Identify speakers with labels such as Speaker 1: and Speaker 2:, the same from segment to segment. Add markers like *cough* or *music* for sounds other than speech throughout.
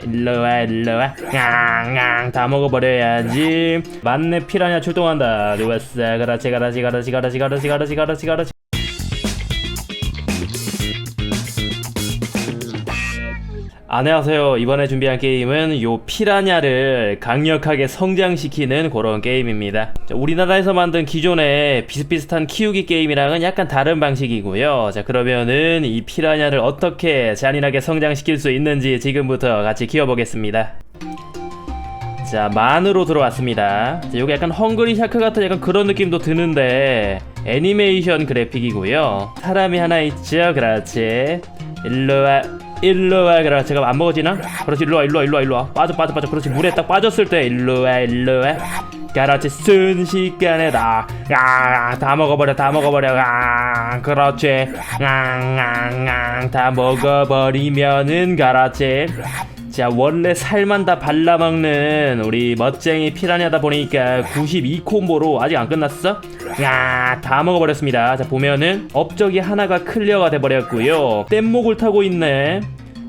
Speaker 1: 일로와 일로와. 앙앙 다 먹어버려야지. 맞네 피라냐 출동한다. 좋았어 그렇지 그렇지 그렇지 그렇지 그렇지 그렇지 그렇지 안녕하세요. 이번에 준비한 게임은 요 피라냐를 강력하게 성장시키는 그런 게임입니다. 자, 우리나라에서 만든 기존의 비슷비슷한 키우기 게임이랑은 약간 다른 방식이고요. 자 그러면은 이 피라냐를 어떻게 잔인하게 성장시킬 수 있는지 지금부터 같이 키워보겠습니다. 자 만으로 들어왔습니다. 자, 요게 약간 헝그리 샤크 같은 약간 그런 느낌도 드는데 애니메이션 그래픽이고요. 사람이 하나 있죠? 그렇지. 일로와 일로 와 그래 제가 안 먹어지나? 그렇지 일로 와 일로 와 일로 와 일로 와. 빠져 빠져 빠져. 그렇지 물에 딱 빠졌을 때 일로 와 일로 와. 그렇지 순식간에 다다 먹어버려 다 먹어버려. 아 그렇지. 앙앙앙 다 먹어버리면은 그렇지 자 원래 살만 다 발라먹는 우리 멋쟁이 피라냐다 보니까 92콤보로 아직 안 끝났어? 야다 먹어버렸습니다 자 보면은 업적이 하나가 클리어가 돼버렸고요 뗏목을 타고 있네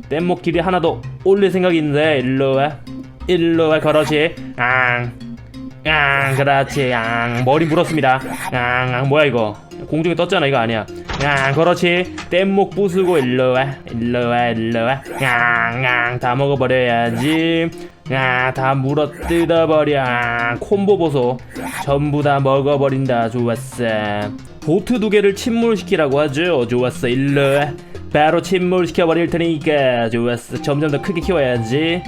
Speaker 1: 뗏목 길이 하나 더 올릴 생각이 있는데 일로와 일로와 그렇지 앙 앙, 그렇지. 앙, 머리 물었습니다. 앙, 앙, 뭐야 이거? 공중에 떴잖아. 이거 아니야. 앙, 그렇지. 뗏목 부수고 일로 와. 일로 와, 일로 와. 앙, 앙, 다 먹어버려야지. 아, 다 물어 뜯어버려. 앙, 콤보 보소. 전부 다 먹어버린다. 좋았어. 보트 두 개를 침몰시키라고 하죠. 좋았어. 일로 와. 바로 침몰시켜버릴 테니까. 좋았어. 점점 더 크게 키워야지.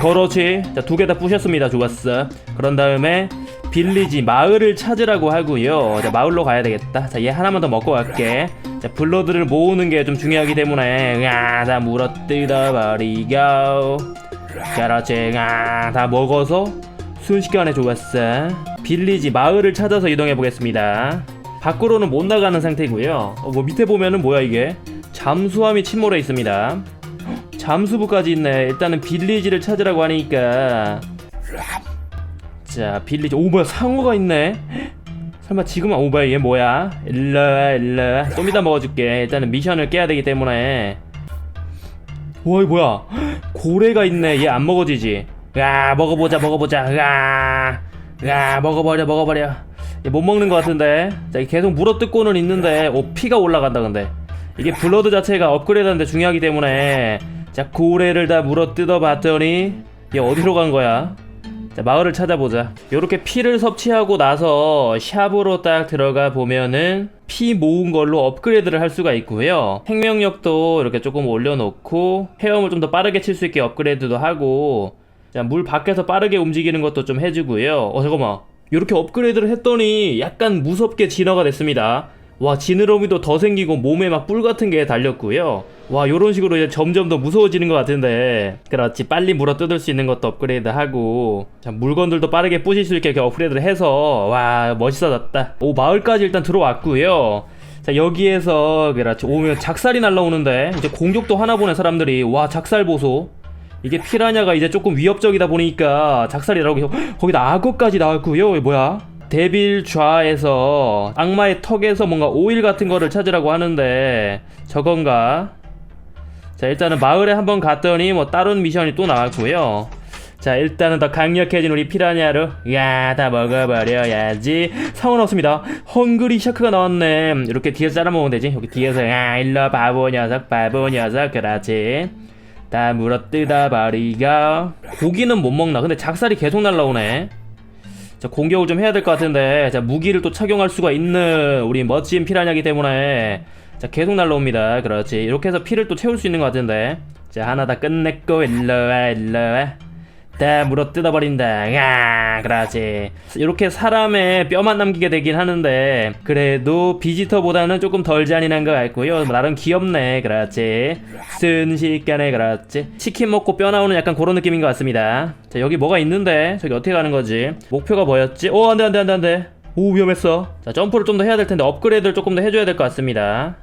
Speaker 1: 그렇지. 자, 두 개 다 부셨습니다. 좋았어. 그런 다음에 빌리지 마을을 찾으라고 하고요. 자, 마을로 가야 되겠다. 자, 얘 하나만 더 먹고 갈게. 자, 블러드를 모으는 게 좀 중요하기 때문에 야, 다 물어 뜯어 버리고. 그렇지. 야, 다 먹어서 순식간에 좋았어. 빌리지 마을을 찾아서 이동해 보겠습니다. 밖으로는 못 나가는 상태고요. 어, 뭐 밑에 보면은 뭐야 이게? 잠수함이 침몰해 있습니다. 잠수부까지 있네. 일단은 빌리지를 찾으라고 하니까. 자, 빌리지. 오, 뭐야, 상어가 있네. 설마 지금, 오, 뭐야, 얘 뭐야? 일로와, 일로와. 좀 이따 먹어줄게. 일단은 미션을 깨야 되기 때문에. 와, 이 뭐야. 고래가 있네. 얘 안 먹어지지. 야, 먹어보자, 먹어보자. 야, 야, 먹어버려, 먹어버려. 얘 못 먹는 것 같은데. 자, 계속 물어뜯고는 있는데, 오, 피가 올라간다, 근데. 이게 블러드 자체가 업그레이드하는데 중요하기 때문에 자 고래를 다 물어 뜯어 봤더니 얘 어디로 간 거야? 자 마을을 찾아보자. 요렇게 피를 섭취하고 나서 샵으로 딱 들어가 보면은 피 모은 걸로 업그레이드를 할 수가 있고요. 생명력도 이렇게 조금 올려놓고 헤엄을 좀 더 빠르게 칠 수 있게 업그레이드도 하고 자 물 밖에서 빠르게 움직이는 것도 좀 해주고요. 어 잠깐만. 요렇게 업그레이드를 했더니 약간 무섭게 진화가 됐습니다 와 지느러미도 더 생기고 몸에 막 뿔 같은 게 달렸고요. 와 요런 식으로 이제 점점 더 무서워지는 것 같은데. 그렇지 빨리 물어 뜯을 수 있는 것도 업그레이드 하고. 자 물건들도 빠르게 부실 수 있게 업그레이드를 해서. 와 멋있어졌다. 오 마을까지 일단 들어왔고요. 자 여기에서 그렇지 오면 작살이 날라오는데. 이제 공격도 하나 보는 사람들이. 와 작살 보소. 이게 피라냐가 이제 조금 위협적이다 보니까 작살이라고 *gasps* 거기다 악어까지 나왔고요. 뭐야 데빌 좌에서 악마의 턱에서 뭔가 오일 같은 거를 찾으라고 하는데 저건가? 자 일단은 마을에 한번 갔더니 뭐 다른 미션이 또 나왔고요. 자 일단은 더 강력해진 우리 피라냐로. 야다 먹어버려야지. 상은 없습니다. 헝그리 샤크가 나왔네. 이렇게 뒤에서 잘라 먹으면 되지. 여기 뒤에서 야 일로 바보 녀석 바보 녀석. 그렇지. 다 물어 뜯어버리고. 고기는 못 먹나? 근데 작살이 계속 날라오네 자 공격을 좀 해야 될 것 같은데 자 무기를 또 착용할 수가 있는 우리 멋진 피라냐기 때문에 자 계속 날라옵니다. 그렇지. 이렇게 해서 피를 또 채울 수 있는 것 같은데. 자 하나 다 끝냈고 일로와 일로와 다 물어 뜯어버린다. 야 그렇지. 이렇게 사람의 뼈만 남기게 되긴 하는데 그래도 비지터보다는 조금 덜 잔인한 것 같고요. 나름 귀엽네 그렇지. 순식간에 그렇지. 치킨 먹고 뼈 나오는 약간 그런 느낌인 것 같습니다. 자 여기 뭐가 있는데? 저기 어떻게 가는 거지? 목표가 뭐였지? 오 안돼 안돼 안돼 안돼. 오 위험했어. 자 점프를 좀 더 해야 될 텐데 업그레이드를 조금 더 해줘야 될 것 같습니다.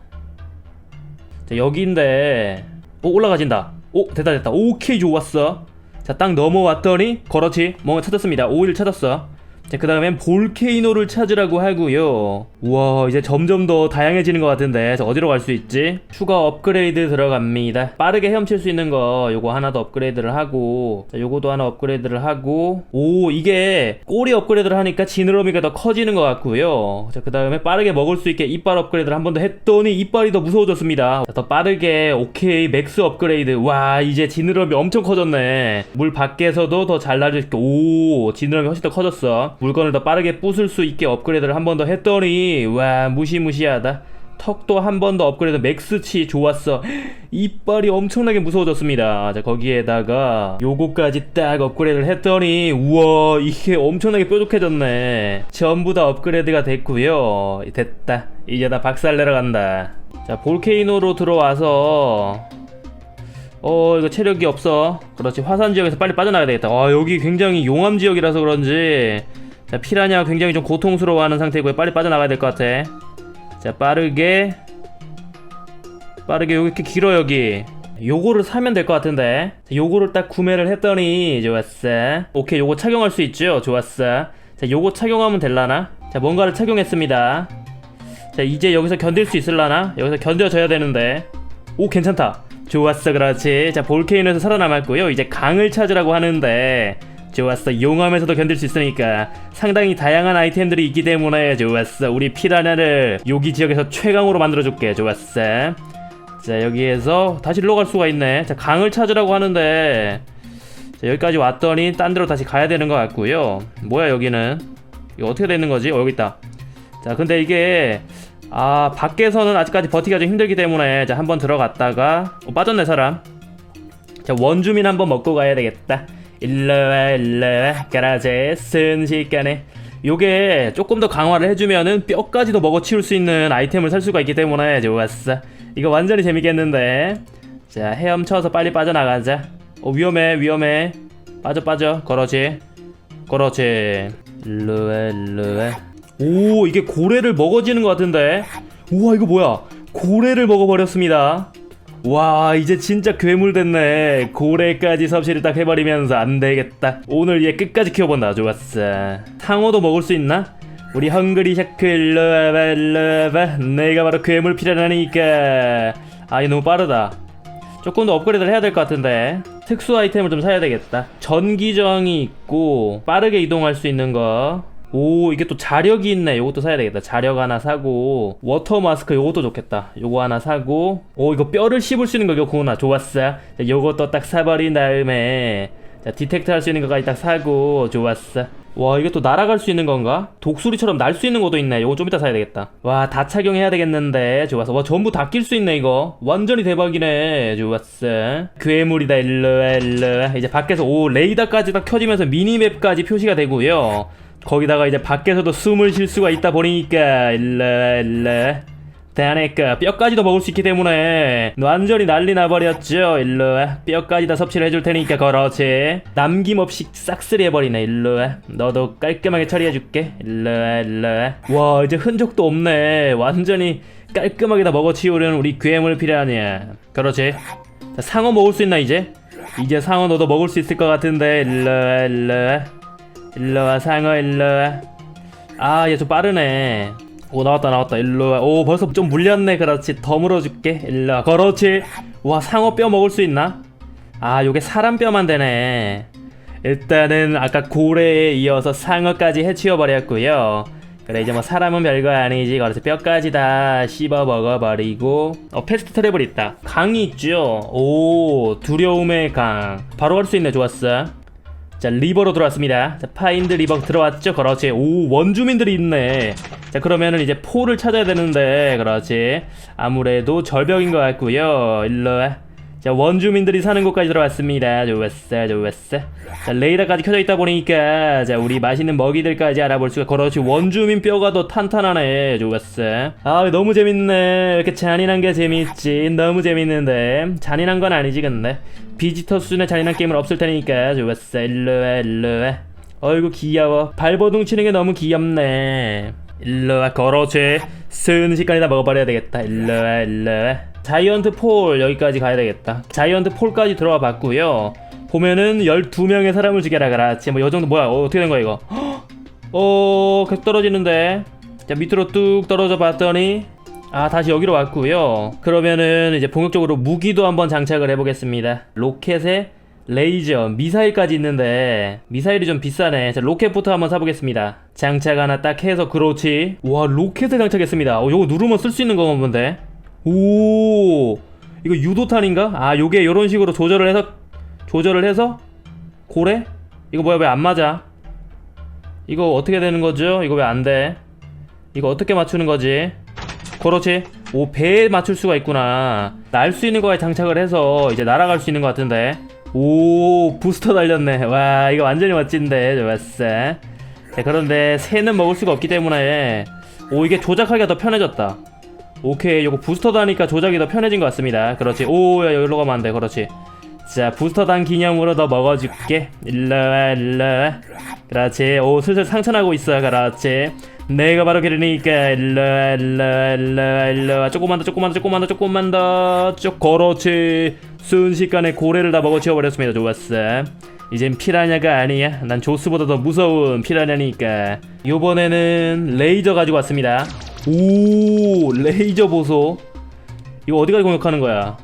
Speaker 1: 자 여기인데 오 올라가진다. 오 됐다 됐다. 오케이 좋았어 자 딱 넘어왔더니 그렇지. 뭔가 찾았습니다. 오일 찾았어 자, 그 다음엔 볼케이노를 찾으라고 하고요. 우와, 이제 점점 더 다양해지는 것 같은데. 자, 어디로 갈 수 있지? 추가 업그레이드 들어갑니다. 빠르게 헤엄칠 수 있는 거, 요거 하나 더 업그레이드를 하고, 자, 요거도 하나 업그레이드를 하고, 오, 이게 꼬리 업그레이드를 하니까 지느러미가 더 커지는 것 같고요. 자, 그 다음에 빠르게 먹을 수 있게 이빨 업그레이드를 한 번 더 했더니 이빨이 더 무서워졌습니다. 자, 더 빠르게, 오케이, 맥스 업그레이드. 와, 이제 지느러미 엄청 커졌네. 물 밖에서도 더 잘 날릴 수 있게, 오, 지느러미 훨씬 더 커졌어. 물건을 더 빠르게 부술 수 있게 업그레이드를 한 번 더 했더니, 와, 무시무시하다. 턱도 한 번 더 업그레이드 맥스치 좋았어. *gasps* 이빨이 엄청나게 무서워졌습니다. 자 거기에다가 요거까지 딱 업그레이드를 했더니 우와 이게 엄청나게 뾰족해졌네. 전부 다 업그레이드가 됐고요. 됐다. 이제 다 박살내러 간다. 자 볼케이노로 들어와서 어 이거 체력이 없어. 그렇지. 화산 지역에서 빨리 빠져나가야 되겠다. 아 여기 굉장히 용암 지역이라서 그런지 자 피라냐 굉장히 좀 고통스러워하는 상태고요 빨리 빠져나가야 될 것 같아. 자 빠르게. 빠르게 이렇게 길어 여기. 요거를 사면 될 것 같은데. 자, 요거를 딱 구매를 했더니 좋았어. 오케이 요거 착용할 수 있죠? 좋았어. 자 요거 착용하면 될라나? 자 뭔가를 착용했습니다. 자 이제 여기서 견딜 수 있을라나? 여기서 견뎌져야 되는데. 오 괜찮다. 좋았어 그렇지. 자 볼케이노에서 살아남았고요. 이제 강을 찾으라고 하는데 좋았어. 용암에서도 견딜 수 있으니까 상당히 다양한 아이템들이 있기 때문에 좋았어. 우리 피라냐를 여기 지역에서 최강으로 만들어줄게. 좋았어. 자 여기에서 다시 일로 갈 수가 있네. 자 강을 찾으라고 하는데 자, 여기까지 왔더니 딴 데로 다시 가야 되는 것 같고요. 뭐야 여기는? 이거 어떻게 되는 거지? 어 여기 있다. 자 근데 이게 아 밖에서는 아직까지 버티기가 좀 힘들기 때문에 자 한번 들어갔다가 어, 빠졌네 사람. 자 원주민 한번 먹고 가야 되겠다 일로와 일로와 그라제 순식간에. 요게 조금 더 강화를 해주면은 뼈까지도 먹어치울 수 있는 아이템을 살 수가 있기 때문에 좋았어. 이거 완전히 재밌겠는데. 자 헤엄쳐서 빨리 빠져나가자. 어 위험해 위험해. 빠져 빠져. 그렇지. 그렇지. 일로와 일로와. 오 이게 고래를 먹어지는 것 같은데? 우와 이거 뭐야? 고래를 먹어버렸습니다 와 이제 진짜 괴물 됐네. 고래까지 섭취를 딱 해버리면서 안 되겠다. 오늘 얘 끝까지 키워본다. 좋았어. 상어도 먹을 수 있나? 우리 헝그리 샤크 일로 와봐 일로 와봐. 내가 바로 괴물 피라나니까. 아 이거 너무 빠르다. 조금 더 업그레이드를 해야 될 것 같은데. 특수 아이템을 좀 사야 되겠다. 전기저항이 있고 빠르게 이동할 수 있는 거 오 이게 또 자력이 있네. 요것도 사야 되겠다. 자력 하나 사고 워터 마스크 요것도 좋겠다. 요거 하나 사고 오 이거 뼈를 씹을 수 있는 거 요거구나. 좋았어. 자, 요것도 딱 사버린 다음에 자 디텍트 할 수 있는 거까지 딱 사고 좋았어. 와 이게 또 날아갈 수 있는 건가? 독수리처럼 날 수 있는 것도 있네. 요거 좀 이따 사야 되겠다. 와 다 착용해야 되겠는데. 좋았어. 와 전부 다 낄 수 있네 이거. 완전히 대박이네. 좋았어. 괴물이다 일로와 일로와. 이제 밖에서 오 레이더까지 딱 켜지면서 미니맵까지 표시가 되고요 거기다가 이제 밖에서도 숨을 쉴 수가 있다 보니까 일로와 일로와 대하니까 뼈까지도 먹을 수 있기 때문에. 완전히 난리 나버렸죠 일로와 뼈까지 다 섭취를 해줄 테니까 그렇지. 남김없이 싹쓸이 해버리네 일로와 너도 깔끔하게 처리해줄게 일로와 일로와 와 이제 흔적도 없네. 완전히 깔끔하게 다 먹어치우려는 우리 괴물 피라냐 그렇지? 자, 상어 먹을 수 있나 이제? 이제 상어 너도 먹을 수 있을 것 같은데 일로와 일로와 일로와 상어 일로와. 아얘 좀 빠르네. 오 나왔다 나왔다. 일로와. 오 벌써 좀 물렸네. 그렇지. 더 물어줄게. 일로와. 그렇지. 와 상어 뼈 먹을 수 있나? 아 요게 사람 뼈만 되네. 일단은 아까 고래에 이어서 상어까지 해치워버렸고요. 그래 이제 뭐 사람은 별거 아니지. 그래서 뼈까지 다 씹어 먹어버리고. 어 패스트 트래블 있다. 강이 있죠? 오 두려움의 강. 바로 갈 수 있네. 좋았어 자 리버로 들어왔습니다. 자 파인드 리버 들어왔죠? 그렇지. 오 원주민들이 있네. 자 그러면은 이제 포를 찾아야 되는데 그렇지. 아무래도 절벽인 것 같고요. 일로 와 자 원주민들이 사는 곳까지 들어왔습니다. 좋았어 좋았어. 자 레이더까지 켜져 있다 보니까 자 우리 맛있는 먹이들까지 알아볼 수가 그렇지 원주민 뼈가 더 탄탄하네. 좋았어. 아 너무 재밌네. 이렇게 잔인한 게 재밌지? 너무 재밌는데. 잔인한 건 아니지 근데. 비지터 수준의 잔인한 게임은 없을 테니까. 좋았어. 일로와 일로와. 어이구 귀여워. 발버둥 치는 게 너무 귀엽네. 일로와 그렇지 순식간에 다. 먹어버려야 되겠다. 일로와 일로와 자이언트 폴 여기까지 가야 되겠다. 자이언트 폴까지 들어와 봤고요. 보면은 12명의 사람을 죽여라 그렇지 뭐 요정도 뭐야? 어, 어떻게 된 거야 이거? 헉! *gasps* 어 계속 떨어지는데. 자 밑으로 뚝 떨어져 봤더니 아 다시 여기로 왔고요. 그러면은 이제 본격적으로 무기도 한번 장착을 해보겠습니다. 로켓에 레이저 미사일까지 있는데 미사일이 좀 비싸네. 자 로켓부터 한번 사보겠습니다. 장착 하나 딱 해서 그렇지. 와 로켓을 장착했습니다. 어 요거 누르면 쓸 수 있는 건가 본데 오 이거 유도탄인가? 아 요게 요런 식으로 조절을 해서 조절을 해서 고래? 이거 뭐야 왜 안 맞아? 이거 어떻게 되는 거죠? 이거 왜 안 돼? 이거 어떻게 맞추는 거지? 그렇지. 오, 배에 맞출 수가 있구나. 날 수 있는 거에 장착을 해서 이제 날아갈 수 있는 것 같은데. 오, 부스터 달렸네. 와, 이거 완전히 멋진데. 좋았어. 자, 그런데 새는 먹을 수가 없기 때문에. 오, 이게 조작하기가 더 편해졌다. 오케이, 요거 부스터 다니까 조작이 더 편해진 것 같습니다. 그렇지. 오, 야, 여기로 가면 안 돼. 그렇지. 자, 부스터 단 기념으로 너 먹어줄게. 일로와, 일로와. 그렇지. 오, 슬슬 상처나고 있어. 그렇지. 내가 바로 그러니까 일로와, 일로와, 일로와, 일로와. 조금만 더, 조금만 더, 조금만 더, 조금만 더. 쭉, 그렇지. 순식간에 고래를 다 먹어 치워버렸습니다. 좋았어. 이젠 피라냐가 아니야. 난 조스보다 더 무서운 피라냐니까. 요번에는 레이저 가지고 왔습니다. 오, 레이저 보소. 이거 어디가 공격하는 거야?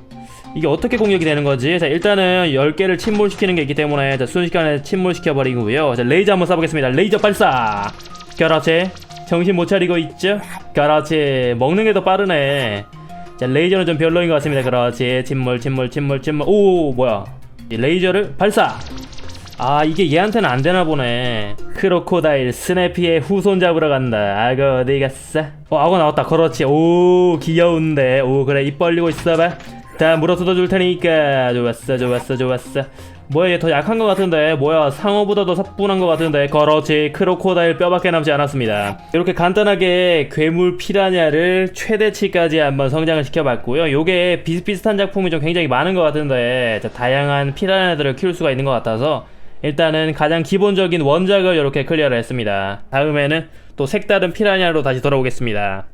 Speaker 1: 이게 어떻게 공격이 되는 거지? 자 일단은 10개를 침몰시키는 게 있기 때문에 자, 순식간에 침몰시켜 버리고요. 자 레이저 한번 쏴보겠습니다. 레이저 발사! 그렇지 정신 못 차리고 있죠? 그렇지 먹는 게 더 빠르네. 자 레이저는 좀 별로인 것 같습니다. 그렇지. 침몰 침몰 침몰 침몰. 오 뭐야? 이 레이저를 발사 아 이게 얘한테는 안 되나 보네. 크로코다일 스네피의 후손 잡으러 간다. 악어 어디 갔어? 어 악어 나왔다. 그렇지. 오 귀여운데. 오 그래 입 벌리고 있어봐. 다 물어 뜯어 줄 테니까. 좋았어 좋았어 좋았어. 뭐야 얘 더 약한 것 같은데. 뭐야 상어보다 더 사뿐한 것 같은데. 그렇지. 크로코다일 뼈밖에 남지 않았습니다. 이렇게 간단하게 괴물 피라냐를 최대치까지 한번 성장을 시켜봤고요. 요게 비슷비슷한 작품이 좀 굉장히 많은 것 같은데 자, 다양한 피라냐들을 키울 수가 있는 것 같아서 일단은 가장 기본적인 원작을 이렇게 클리어를 했습니다. 다음에는 또 색다른 피라냐로 다시 돌아오겠습니다